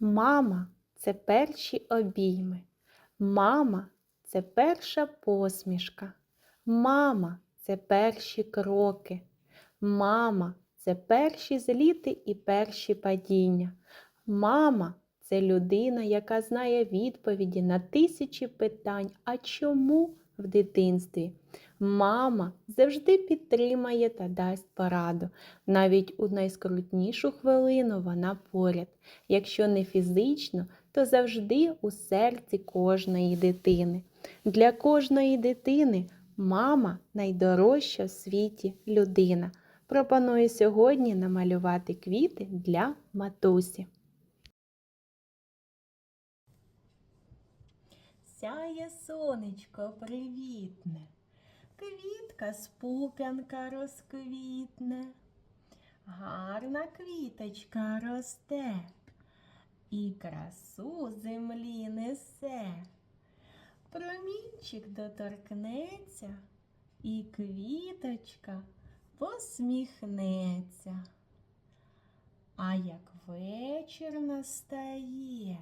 Мама це перші обійми. Мама це перша посмішка. Мама це перші кроки. Мама це перші зліти і перші падіння. Мама це людина, яка знає відповіді на тисячі питань. А чому в дитинстві? Мама завжди підтримає та дасть пораду. Навіть у найскрутнішу хвилину вона поряд. Якщо не фізично, то завжди у серці кожної дитини. Для кожної дитини мама найдорожча в світі людина. Пропоную сьогодні намалювати квіти для матусі. Сяє сонечко привітне, квітка з пуп'янка розквітне, гарна квіточка росте і красу землі несе. Промінчик доторкнеться, і квіточка посміхнеться. А як вечір настає,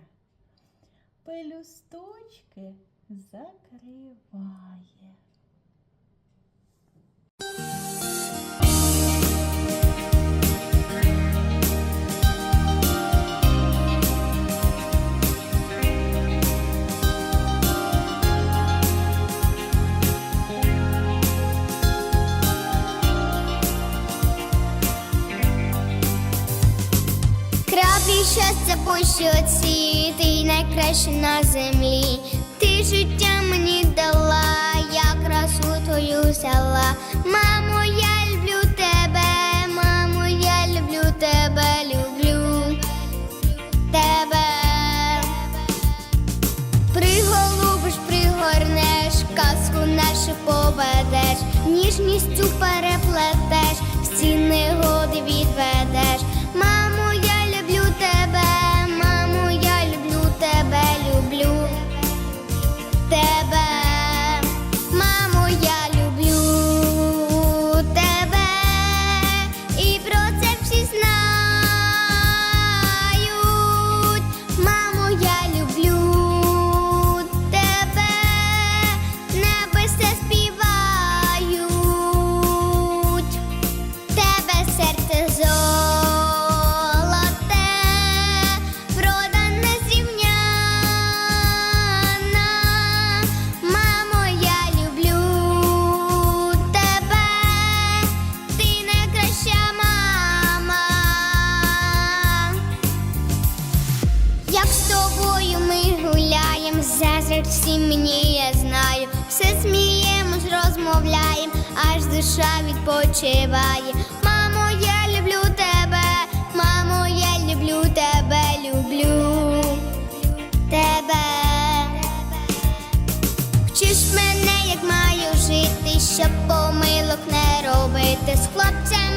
пелюсточки закриває. Краплі щастя по щоці, ти найкраща на землі. Ти життя мені дала, я красу твою взяла. Мамо, я люблю тебе, мамо, я люблю тебе, люблю тебе. Приголубиш, пригорнеш, казку нашу поведеш, ніжністю переплетеш, всі негоди відведеш. Розмовляєм, аж душа відпочиває. Мамо, я люблю тебе, мамо, я люблю тебе, люблю тебе. Вчиш мене, як маю жити, щоб помилок не робити. З хлопцями